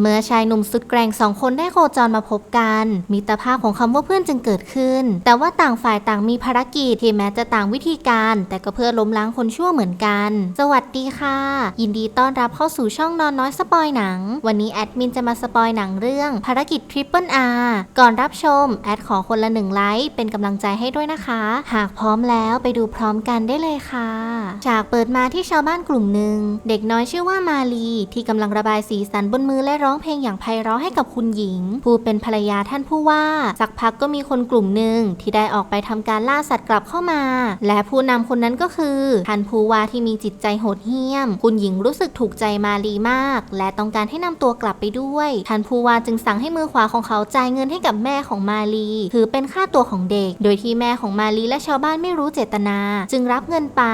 เมื่อชายหนุ่มสุดแกร่งสองคนได้โคจรมาพบกัน มิตรภาพของคำว่าเพื่อนจึงเกิดขึ้น แต่ว่าต่างฝ่ายต่างมีภารกิจที่แม้จะต่างวิธีการ แต่ก็เพื่อล้มล้างคนชั่วเหมือนกัน สวัสดีค่ะ ยินดีต้อนรับเข้าสู่ช่องนอนน้อยสปอยหนัง วันนี้แอดมินจะมาสปอยหนังเรื่อง ภารกิจทริปเปิลอาร์ก่อนรับชม แอดขอคนละหนึ่งไลค์เป็นกำลังใจให้ด้วยนะคะ หากพร้อมแล้วไปดูพร้อมกันได้เลยค่ะจากเปิดมาที่ชาวบ้านกลุ่มหนึ่งเด็กน้อยชื่อว่ามาลีที่กำลังระบายสีสันบนมือและร้องเพลงอย่างไพเราะให้กับคุณหญิง ผู้เป็นภรรยาท่านผู้ว่า สักพักก็มีคนกลุ่มหนึ่งที่ได้ออกไปทำการล่าสัตว์กลับเข้ามา และผู้นำคนนั้นก็คือท่านผู้ว่าที่มีจิตใจโหดเหี้ยม คุณหญิงรู้สึกถูกใจมาลีมาก และต้องการให้นำตัวกลับไปด้วยท่านผู้ว่าจึงสั่งให้มือขวาของเขาจ่ายเงินให้กับแม่ของมาลีถือเป็นค่าตัวของเด็ก โดยที่แม่ของมาลีและชาวบ้านไม่รู้เจตนา จึงรับเงินไป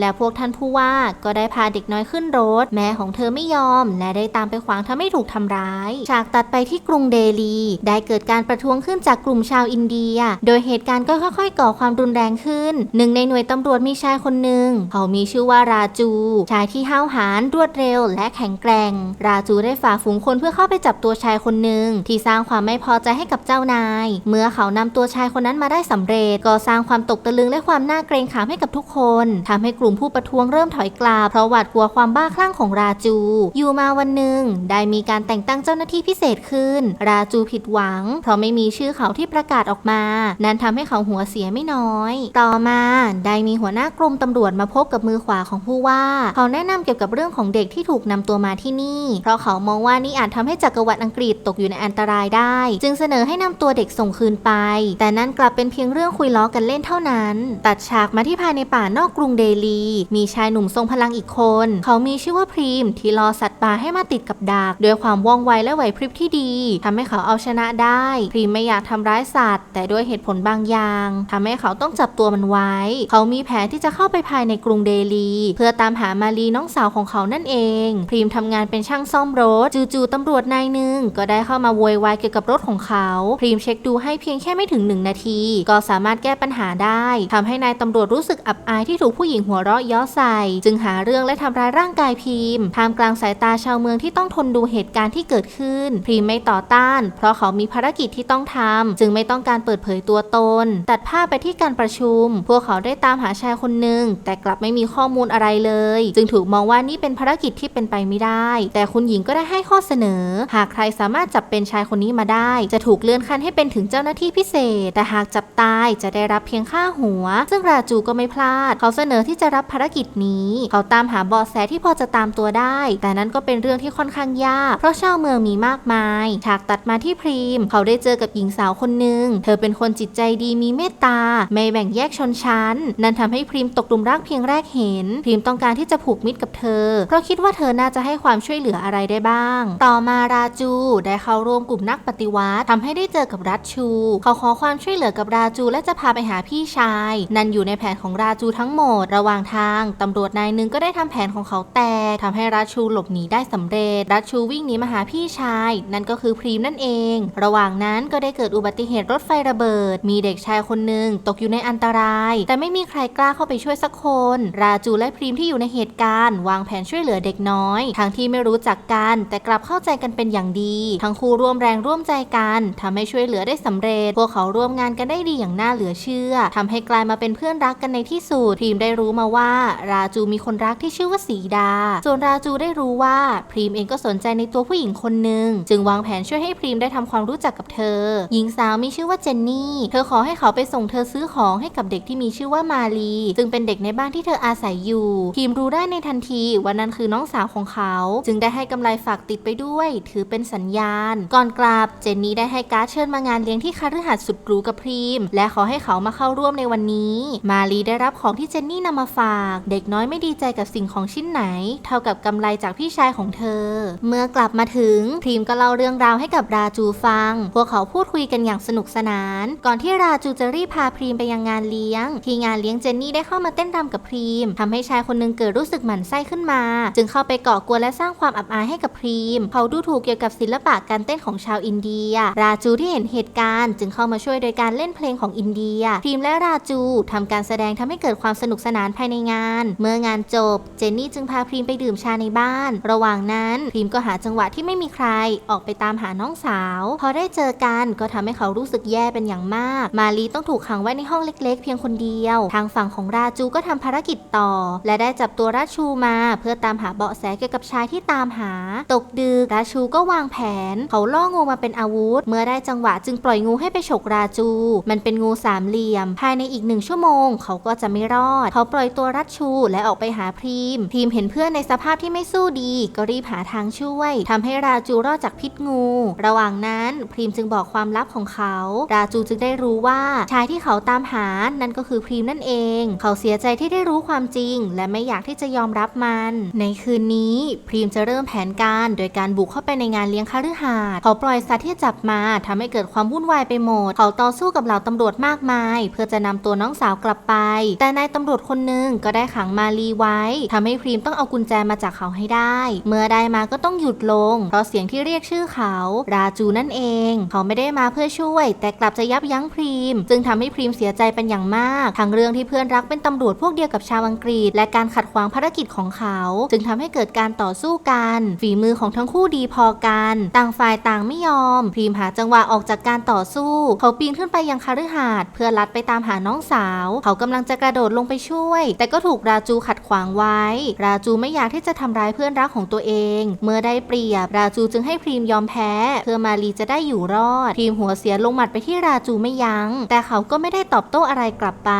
และพวกท่านผู้ว่าก็ได้พาเด็กน้อยขึ้นรถ แม่ของเธอไม่ยอม และได้ตามไปขวางทำให้ถูกทำร้าย ฉากตัดไปที่กรุงเดลี ได้เกิดการประท้วงขึ้นจากกลุ่มชาวอินเดีย โดยเหตุการณ์ก็ค่อยๆ ก่อความรุนแรงขึ้น หนึ่งในหน่วยตำรวจมีชายคนหนึ่ง เขามีชื่อว่าราจู ชายที่ห้าวหาญรวดเร็ว และแข็งแกร่ง ราจูได้ฝ่าฝูงคนเพื่อเข้าไปจับตัวชายคนหนึ่งที่สร้างความไม่พอใจให้กับเจ้านาย เมื่อเขานำตัวชายคนนั้นมาได้สำเร็จ ก็สร้างความตกตะลึงและความน่าเกรงขามให้กับทุกคนทำให้กลุ่มผู้ประท้วงเริ่มถอยกลับเพราะหวาดกลัวความบ้าคลั่งของราจู อยู่มาวันหนึ่งได้มีการแต่งตั้งเจ้าหน้าที่พิเศษขึ้น ราจูผิดหวัง เพราะไม่มีชื่อเขาที่ประกาศออกมา นั้นทำให้เขาหัวเสียไม่น้อย ต่อมาได้มีหัวหน้ากรมตำรวจมาพบกับมือขวาของผู้ว่า เขาแนะนำเกี่ยวกับเรื่องของเด็กที่ถูกนำตัวมาที่นี่ เพราะเขามองว่านี่อาจทำให้จักรวรรดิอังกฤษตกอยู่ในอันตรายได้ จึงเสนอให้นำตัวเด็กส่งคืนไป แต่นั่นกลับเป็นเพียงเรื่องคุยล้อกันเล่นเท่านั้น ตัดฉากมาที่ภายในป่านอกกรุงเดลี มีชายหนุ่มทรงพลังอีกคน เขามีชื่อว่าพรีมที่รอสัตว์ป่าให้มาติดกับดักด้วยความว่องไวและไหวพริบที่ดีทำให้เขาเอาชนะได้พรีมไม่อยากทำร้ายสัตว์ แต่ด้วยเหตุผลบางอย่างทำให้เขาต้องจับตัวมันไว้ เขามีแผนที่จะเข้าไปภายในกรุงเดลี เพื่อตามหามารีน้องสาวของเขานั่นเอง พรีมทำงานเป็นช่างซ่อมรถ จู่ๆตำรวจนายหนึ่งก็ได้เข้ามาโวยวายเกี่ยวกับรถของเขา พรีมเช็คดูให้เพียงแค่ไม่ถึงหนึ่งนาที ก็สามารถแก้ปัญหาได้ทำให้นายตำรวจรู้สึกอับอายที่ถูกผู้หญิงหัวเราะย้อใส่ จึงหาเรื่องและทำร้ายร่างกายพรีมท่ามกลางสายตาชาวเมืองที่ต้องทนดูเหตุการณ์ที่เกิดขึ้น พรีมไม่ต่อต้าน เพราะเขามีภารกิจที่ต้องทำจึงไม่ต้องการเปิดเผยตัวตน ตัดภาพไปที่การประชุม พวกเขาได้ตามหาชายคนหนึ่งแต่กลับไม่มีข้อมูลอะไรเลย จึงถูกมองว่านี่เป็นภารกิจที่เป็นไปไม่ได้ แต่คุณหญิงก็ได้ให้ข้อเสนอ หากใครสามารถจับเป็นชายคนนี้มาได้ จะถูกเลื่อนขั้นให้เป็นถึงเจ้าหน้าที่พิเศษ แต่หากจับตายจะได้รับเพียงค่าหัว ซึ่งราจูก็ไม่พลาด เขาเสนอที่จะรับภารกิจนี้ เขาตามหาเบาะแสที่พอจะตามตัวได้ แต่นั้นก็เป็นเรื่องที่ค่อนข้างยากเพราะชาวเมืองมีมากมาย ฉากตัดมาที่พรีม เขาได้เจอกับหญิงสาวคนหนึ่ง เธอเป็นคนจิตใจดีมีเมตตา ไม่แบ่งแยกชนชั้น นั่นทำให้พรีมตกหลุมรักเพียงแรกเห็น พรีมต้องการที่จะผูกมิตรกับเธอ เพราะคิดว่าเธอน่าจะให้ความช่วยเหลืออะไรได้บ้าง ต่อมาราจูได้เข้าร่วมกลุ่มนักปฏิวัติทำให้ได้เจอกับรัชชู เขาขอความช่วยเหลือกับราจูและจะพาไปหาพี่ชาย นั่นอยู่ในแผนของราจูทั้งหมด ระหว่างทางตำรวจนายหนึ่งก็ได้ทำแผนของเขาแตกทำให้ราชูหลบหนีได้สำเร็จ รัชชูวิ่งหนีมาหาพี่ชาย นั่นก็คือพรีมนั่นเอง ระหว่างนั้นก็ได้เกิดอุบัติเหตุรถไฟระเบิด มีเด็กชายคนหนึ่งตกอยู่ในอันตราย แต่ไม่มีใครกล้าเข้าไปช่วยสักคน ราจูและพรีมที่อยู่ในเหตุการณ์ วางแผนช่วยเหลือเด็กน้อยทั้งที่ไม่รู้จักกัน แต่กลับเข้าใจกันเป็นอย่างดี ทั้งคู่ร่วมแรงร่วมใจกันทำให้ช่วยเหลือได้สำเร็จ พวกเขาร่วมงานกันได้ดีอย่างน่าเหลือเชื่อทำให้กลายมาเป็นเพื่อนรักกันในที่สุดพรีมได้รู้มาว่า ราจูมีคนรักที่ชื่อว่าสีดา ส่วนราจูได้รู้ว่าพรีมเองก็สนใจในตัวผู้หญิงคนหนึ่งจึงวางแผนช่วยให้พรีมได้ทำความรู้จักกับเธอ หญิงสาวมีชื่อว่าเจนนี่ เธอขอให้เขาไปส่งเธอซื้อของให้กับเด็กที่มีชื่อว่ามาลีซึ่งเป็นเด็กในบ้านที่เธออาศัยอยู่พรีมรู้ได้ในทันทีว่านั่นคือน้องสาวของเขา จึงได้ให้กำไรฝากติดไปด้วย ถือเป็นสัญญาณ ก่อนกลับเจนนี่ได้ให้การ์ดเชิญมางานเลี้ยงที่คฤหาสน์สุดหรูกับพรีม และขอให้เขามาเข้าร่วมในวันนี้ มาลีได้รับของที่เจนนี่นำมาฝาก เด็กน้อยไม่ดีใจกับสิ่งของชิ้นไหน เท่ากับกำไรจากพี่ชายของเธอ เมื่อกลับมาถึงพรีมก็เล่าเรื่องราวให้กับราจูฟัง พวกเขาพูดคุยกันอย่างสนุกสนาน ก่อนที่ราจูจะรีบพาพรีมไปยังงานเลี้ยง ที่งานเลี้ยงเจนนี่ได้เข้ามาเต้นรำกับพรีมทำให้ชายคนหนึงเกิดรู้สึกหมั่นไส้ขึ้นมา จึงเข้าไปเกาะกวนและสร้างความอับอายให้กับพรีม เขาดูถูกเกี่ยวกับศิลปะการเต้นของชาวอินเดีย ราจูที่เห็นเหตุการณ์ จึงเข้ามาช่วยโดยการเล่นเพลงของอินเดีย พรีมและราจูทำการแสดงทำให้เกิดความสนุกสนานภายในงาน เมื่องานจบ เจนนี่จึงพาพรีมไปดื่มชาในบ้าน ระหว่างนั้นพรีมก็หาจังหวะวะที่ไม่มีใครออกไปตามหาน้องสาว พอได้เจอกันก็ทำให้เขารู้สึกแย่เป็นอย่างมาก มาลีต้องถูกขังไว้ในห้องเล็ก ๆ เพียงคนเดียว ทางฝั่งของราจูก็ทำภารกิจต่อ และได้จับตัวราชูมา เพื่อตามหาเบาะแสเกี่ยวกับชายที่ตามหา ตกดึกราชูก็วางแผน เขาล่องูมาเป็นอาวุธ เมื่อได้จังหวะจึงปล่อยงูให้ไปฉกราจู มันเป็นงูสามเหลี่ยม ภายในอีกหนึ่งชั่วโมง เขาก็จะไม่รอด เขาปล่อยตัวรัชชูและออกไปหาพรีม พรีมเห็นเพื่อนในสภาพที่ไม่สู้ดี ก็รีบหาทางช่วยทำให้ราจูรอดจากพิษงู ระหว่างนั้นพรีมจึงบอกความลับของเขา ราจูจึงได้รู้ว่าชายที่เขาตามหานั่นก็คือพรีมนั่นเอง เขาเสียใจที่ได้รู้ความจริง และไม่อยากที่จะยอมรับมัน ในคืนนี้พรีมจะเริ่มแผนการโดยการบุกเข้าไปในงานเลี้ยงคฤหาสน์เขาปล่อยสัตว์ที่จับมาทำให้เกิดความวุ่นวายไปหมด เขาต่อสู้กับเหล่าตำรวจมากมาย เพื่อจะนำตัวน้องสาวกลับไป แต่นายตำรวจคนหนึ่งก็ได้ขังมาลีไว้ทำให้พรีมต้องเอากุญแจมาจากเขาให้ได้ เมื่อได้มาก็ต้องหยุดลง เพราะเสียงที่เรียกชื่อเขา ราจูนั่นเอง เขาไม่ได้มาเพื่อช่วย แต่กลับจะยับยั้งพรีมจึงทำให้พรีมเสียใจเป็นอย่างมาก ทั้งเรื่องที่เพื่อนรักเป็นตำรวจพวกเดียวกับชาวอังกฤษ และการขัดขวางภารกิจของเขา จึงทำให้เกิดการต่อสู้กัน ฝีมือของทั้งคู่ดีพอกัน ต่างฝ่ายต่างไม่ยอม พรีมหาจังหวะออกจากการต่อสู้ เขาปีนขึ้นไปยังคฤหาสน์เพื่อลัดไปตามหาน้องสาว เขากำลังจะกระโดดลงไปช่วย แต่ก็ถูกราจูขัดขวางไว้ ราจูไม่อยากที่จะทำร้ายเพื่อนรักของตัวเอง เมื่อได้ปรียบ ราจูจึงให้พรีมยอมแพ้ เพื่อมาลีจะได้อยู่รอด พรีมหัวเสียลงหมัดไปที่ราจูไม่ยัง้ง แต่เขาก็ไม่ได้ตอบโต้อะไรกลับไป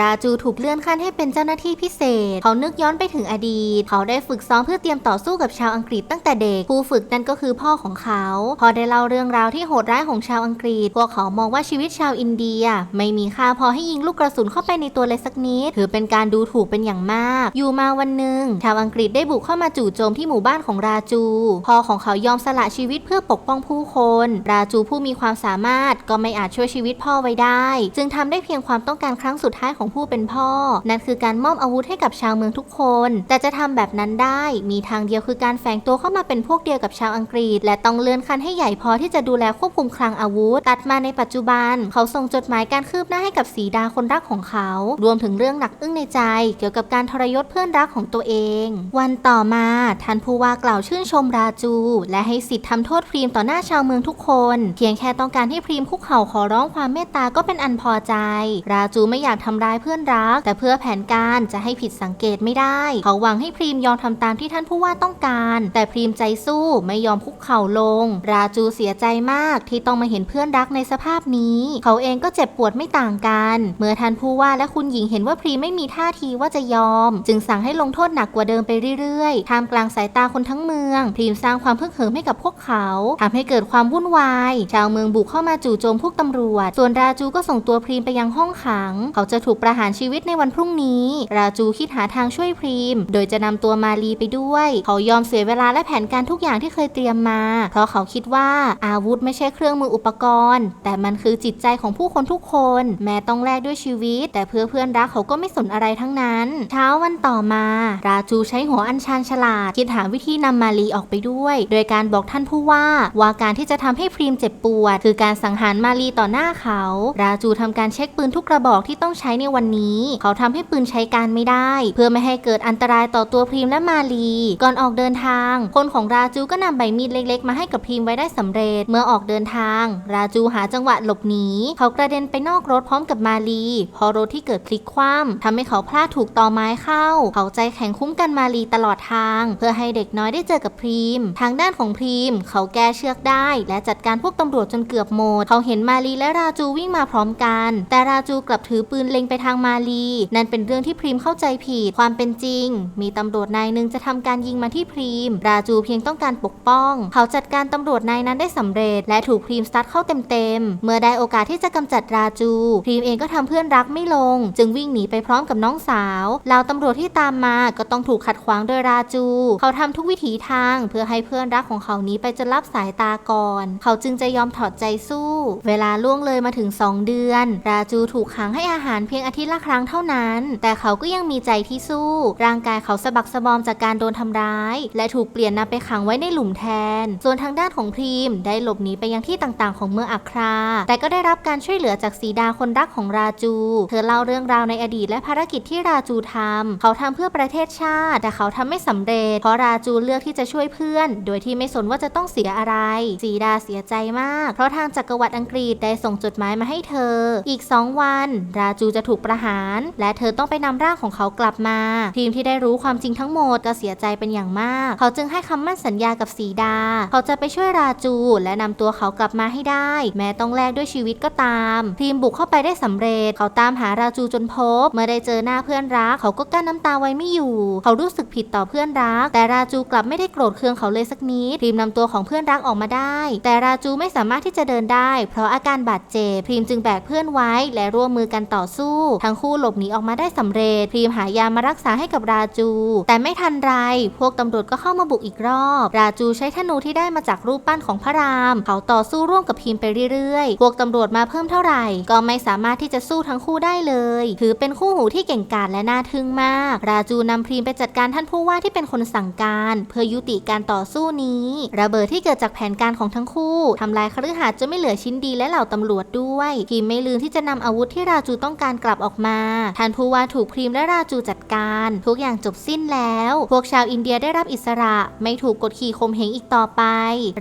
ราจูถูกเลื่อนขั้นให้เป็นเจ้าหน้าที่พิเศษ เขานึกย้อนไปถึงอดีต เขาได้ฝึกซ้อมเพื่อเตรียมต่อสู้กับชาวอังกฤษตั้งแต่เด็ก ผู้ฝึกนั่นก็คือพ่อของเขา พอได้เล่าเรื่องราวที่โหดร้ายของชาวอังกฤษ พวกเขามองว่าชีวิตชาวอินเดีย ไม่มีค่าพอให้ยิงลูกกระสุนเข้าไปในตัวเลยสักนิด ถือเป็นการดูถูกเป็นอย่างมาก อยู่มาวันหนึ่งชาวอังกฤษได้บุกเข้ามาจู่โจมที่หมู่บ้านของราจูพ่อของเขายอมสละชีวิตเพื่อปกป้องผู้คน ราจูผู้มีความสามารถก็ไม่อาจช่วยชีวิตพ่อไว้ได้ จึงทำได้เพียงความต้องการครั้งสุดท้ายของผู้เป็นพ่อ นั่นคือการมอบอาวุธให้กับชาวเมืองทุกคน แต่จะทำแบบนั้นได้มีทางเดียวคือการแฝงตัวเข้ามาเป็นพวกเดียวกับชาวอังกฤษ และต้องเลื่อนขั้นให้ใหญ่พอที่จะดูแลควบคุมคลังอาวุธ ตัดมาในปัจจุบัน เขาส่งจดหมายการคืบหน้าให้กับสีดาคนรักของเขา รวมถึงเรื่องหนักอึ้งในใจ เกี่ยวกับการทรยศเพื่อนรักของตัวเอง วันต่อมาท่านผู้ว่ากล่าวชื่นชมราจู และให้สิทธิ์ทำโทษพรีมต่อหน้าชาวเมืองทุกคน เพียงแค่ต้องการให้พรีมคุกเข่าขอร้องความเมตตาก็เป็นอันพอใจ ราจูไม่อยากทำร้ายเพื่อนรัก แต่เพื่อแผนการจะให้ผิดสังเกตไม่ได้ เขาหวังให้พรีมยอมทำตามที่ท่านผู้ว่าต้องการ แต่พรีมใจสู้ไม่ยอมคุกเข่าลง ราจูเสียใจมากที่ต้องมาเห็นเพื่อนรักในสภาพนี้ เขาเองก็เจ็บปวดไม่ต่างกัน เมื่อท่านผู้ว่าและคุณหญิงเห็นว่าพรีมไม่มีท่าทีว่าจะยอม จึงสั่งให้ลงโทษหนักกว่าเดิมไปเรื่อยๆท่ามกลางสายตาคนทั้งเมืองพรีมสร้างความพึกเหิมให้กับพวกเขาทำให้เกิดความวุ่นวาย ชาวเมืองบุกเข้ามาจู่โจมพวกตำรวจ ส่วนราจูก็ส่งตัวพรีมไปยังห้องขัง เขาจะถูกประหารชีวิตในวันพรุ่งนี้ ราจูคิดหาทางช่วยพรีม โดยจะนำตัวมาลีไปด้วย เขายอมเสียเวลาและแผนการทุกอย่างที่เคยเตรียมมา เพราะเขาคิดว่าอาวุธไม่ใช่เครื่องมืออุปกรณ์ แต่มันคือจิตใจของผู้คนทุกคน แม้ต้องแลกด้วยชีวิต แต่เพื่อเพื่อนรักเขาก็ไม่สนอะไรทั้งนั้น เช้าวันต่อมา ราจูใช้หัวอัญชันฉลาด คิดหาวิธีนำมาลีออกไปด้วยโดยการบอกท่านผู้ว่าว่าการที่จะทำให้พรีมเจ็บปวด คือการสังหารมาลีต่อหน้าเขา ราจูทำการเช็คปืนทุกกระบอกที่ต้องใช้ในวันนี้ เขาทำให้ปืนใช้การไม่ได้ เพื่อไม่ให้เกิดอันตรายต่อตัวพรีมและมาลี ก่อนออกเดินทาง คนของราจูก็นำใบมีดเล็ก ๆ มาให้กับพรีมไว้ได้สำเร็จ เมื่อออกเดินทาง ราจูหาจังหวะหลบหนีเขากระเด็นไปนอกรถพร้อมกับมาลี พอรถที่เกิดพลิกคว่ำทำให้เขาพลาดถูกตอไม้เข้า เขาใจแข็งคุ้มกันมาลีตลอดทาง เพื่อให้เด็กน้อยได้เจอกับพรีมทางด้านของพรีม เขาแก้เชือกได้ และจัดการพวกตำรวจจนเกือบหมด เขาเห็นมาลีและราจูวิ่งมาพร้อมกัน แต่ราจูกลับถือปืนเล็งไปทางมาลี นั่นเป็นเรื่องที่พรีมเข้าใจผิด ความเป็นจริง มีตำรวจนายหนึ่งจะทำการยิงมาที่พรีม ราจูเพียงต้องการปกป้อง เขาจัดการตำรวจนายนั้นได้สำเร็จ และถูกพรีมสตัดเข้าเต็มๆ เมื่อได้โอกาสที่จะกำจัดราจู พรีมเองก็ทำเพื่อนรักไม่ลง จึงวิ่งหนีไปพร้อมกับน้องสาวเหล่าตำรวจที่ตามมาก็ต้องถูกขัดขวางโดยราจู เขาทำทุกวิถีทางเพื่อให้เพื่อนรักของเขาหนี้ไปจนรับสายตาก่อน เขาจึงจะยอมถอดใจสู้ เวลาล่วงเลยมาถึง 2 เดือน ราจูถูกขังให้อาหารเพียงอาทิตย์ละครั้งเท่านั้น แต่เขาก็ยังมีใจที่สู้ ร่างกายเขาสะบักสะบอมจากการโดนทำร้าย และถูกเปลี่ยนนำไปขังไว้ในหลุมแทน ส่วนทางด้านของพรีมได้หลบหนีไปยังที่ต่างๆ ของเมืองอัครา แต่ก็ได้รับการช่วยเหลือจากสีดาคนรักของราจู เธอเล่าเรื่องราวในอดีตและภารกิจที่ราจูทำเขาทำเพื่อประเทศชาติ แต่เขาทำไม่สำเร็จ เพราะราจูเลือกที่จะช่วยเพื่พื่อนโดยที่ไม่สนว่าจะต้องเสียอะไรสีดาเสียใจมาก เพราะทางจักรวรรดิอังกฤษได้ส่งจดหมายมาให้เธอ อีกสองวัน ราจูจะถูกประหาร และเธอต้องไปนำร่างของเขากลับมา ทีมที่ได้รู้ความจริงทั้งหมดก็เสียใจเป็นอย่างมาก เขาจึงให้คำมั่นสัญญากับสีดา เขาจะไปช่วยราจูและนำตัวเขากลับมาให้ได้ แม้ต้องแลกด้วยชีวิตก็ตาม ทีมบุกเข้าไปได้สำเร็จ เขาตามหาราจูจนพบ เมื่อได้เจอหน้าเพื่อนรัก เขาก็กั้นน้ำตาไว้ไม่อยู่ เขารู้สึกผิดต่อเพื่อนรัก แต่ราจูกลับไม่ได้โกรธเคืองเขาเลยสักนิดทีมนำตัวของเพื่อนรักออกมาได้ แต่ราจูไม่สามารถที่จะเดินได้ เพราะอาการบาดเจ็บพรีมจึงแบกเพื่อนไว้ และร่วมมือกันต่อสู้ ทั้งคู่หลบหนีออกมาได้สำเร็จพรีมหายามารักษาให้กับราจู แต่ไม่ทันไร พวกตำรวจก็เข้ามาบุกอีกรอบ ราจูใช้ธนูที่ได้มาจากรูปปั้นของพระราม เขาต่อสู้ร่วมกับพรีมไปเรื่อยๆ พวกตำรวจมาเพิ่มเท่าไหร่ ก็ไม่สามารถที่จะสู้ทั้งคู่ได้เลย ถือเป็นคู่หูที่เก่งกาจและน่าทึ่งมาก ราจูนำพรีมไปจัดการท่านผู้ว่าที่เป็นคนสั่งการ เพื่อยุติการต่อ่อสู้นี้ ระเบิดที่เกิดจากแผนการของทั้งคู่ทำลายคฤหาสน์จนไม่เหลือชิ้นดีและเหล่าตำรวจด้วยพรีมไม่ลืมที่จะนำอาวุธที่ราจูต้องการกลับออกมาท่านผู้ว่าถูกพรีมและราจูจัดการ ทุกอย่างจบสิ้นแล้ว พวกชาวอินเดียได้รับอิสระไม่ถูกกดขี่ข่มเหงอีกต่อไป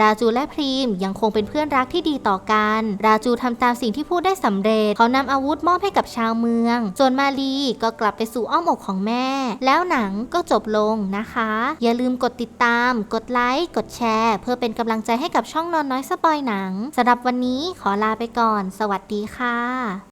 ราจูและพรีมยังคงเป็นเพื่อนรักที่ดีต่อกัน ราจูทำตามสิ่งที่พูดได้สำเร็จ เขานำอาวุธมอบให้กับชาวเมือง ส่วนมาลีก็กลับไปสู่อ้อมอกของแม่ แล้วหนังก็จบลงนะคะ อย่าลืมกดติดตามกดดไลค์ กดแชร์ เพื่อเป็นกำลังใจให้กับช่องนอนน้อยสปอยหนังสำหรับวันนี้ขอลาไปก่อน สวัสดีค่ะ